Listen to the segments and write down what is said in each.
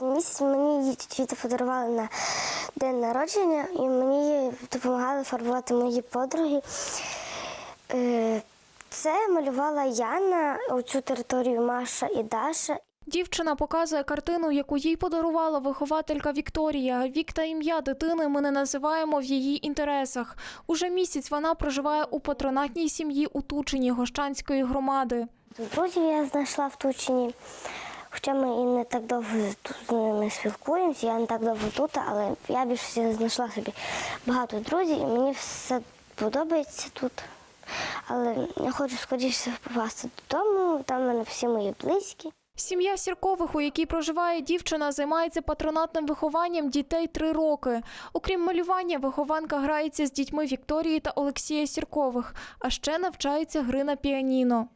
Місяць мені її діти подарували на день народження, і мені допомагали фарбувати мої подруги. Е, Це малювала Яна, оцю територію Маша і Даша. Дівчина показує картину, яку їй подарувала вихователька Вікторія. Вік та ім'я дитини ми не називаємо в її інтересах. Уже місяць вона проживає у патронатній сім'ї у Тучині Гощанської громади. Друзів я знайшла в Тучині. Хоча ми і не так довго тут з ними спілкуємося, я не так довго тут, але я більше знайшла собі багато друзів, і мені все подобається тут. Але я хочу скоріше попасти додому, там мене всі мої близькі. Сім'я Сіркових, у якій проживає дівчина, займається патронатним вихованням дітей три роки. Окрім малювання, вихованка грається з дітьми Вікторії та Олексія Сіркових, а ще навчається гри на піаніно.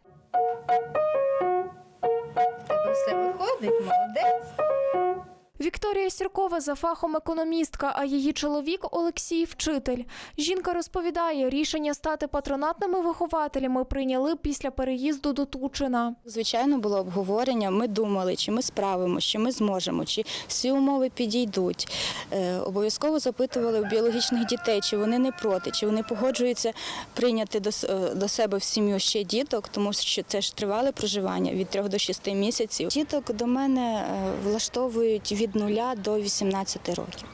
Все виходить, молодець. Вікторія Сіркова за фахом економістка, а її чоловік Олексій вчитель. Жінка розповідає, рішення стати патронатними вихователями прийняли після переїзду до Тучина. Звичайно, було обговорення. Ми думали, чи ми справимося, чи ми зможемо, чи всі умови підійдуть. Е, обов'язково запитували у біологічних дітей, чи вони не проти, чи вони погоджуються прийняти е, до себе в сім'ю ще діток, тому що це ж тривале проживання від 3 до 6 місяців. Діток до мене е, влаштовують від 0 до 18 років.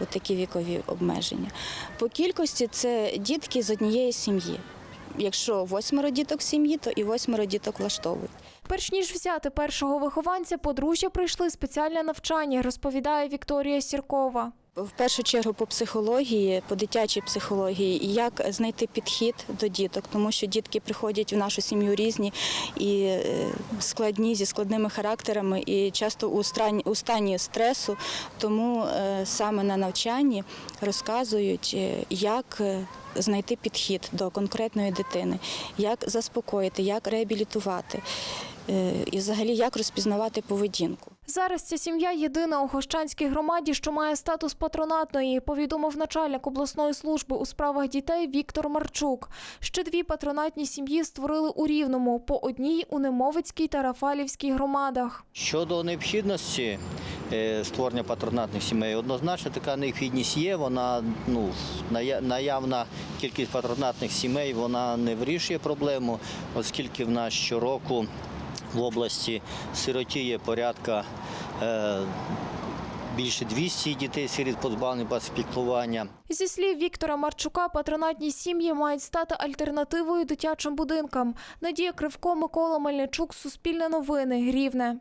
От вікові обмеження. По кількості це дітки з однієї сім'ї. Якщо восьмеро діток в сім'ї, то і восьмеро діток влаштовують. Перш ніж взяти першого вихованця, подружжя пройшли спеціальне навчання, розповідає Вікторія Сіркова. В першу чергу по психології, по дитячій психології, як знайти підхід до діток, тому що дітки приходять в нашу сім'ю різні і е, складні зі складними характерами, і часто у стані, стресу. Тому е, саме на навчанні розказують, е, як знайти підхід до конкретної дитини, як заспокоїти, як реабілітувати, і взагалі як розпізнавати поведінку. Зараз ця сім'я єдина у Гощанській громаді, що має статус патронатної, повідомив начальник обласної служби у справах дітей Віктор Марчук. Ще дві патронатні сім'ї створили у Рівному, по одній у Немовицькій та Рафалівській громадах. Щодо необхідності е, створення патронатних сімей, однозначно така необхідність є. Вона ну ная- наявна кількість патронатних сімей вона не вирішує проблему, оскільки в нас щороку в області сиротіє порядка. Е, Більше 200 дітей сиріт позбавлених піклування. Зі слів Віктора Марчука, патронатні сім'ї мають стати альтернативою дитячим будинкам. Надія Кривко, Микола Мельничук, Суспільне новини, Рівне.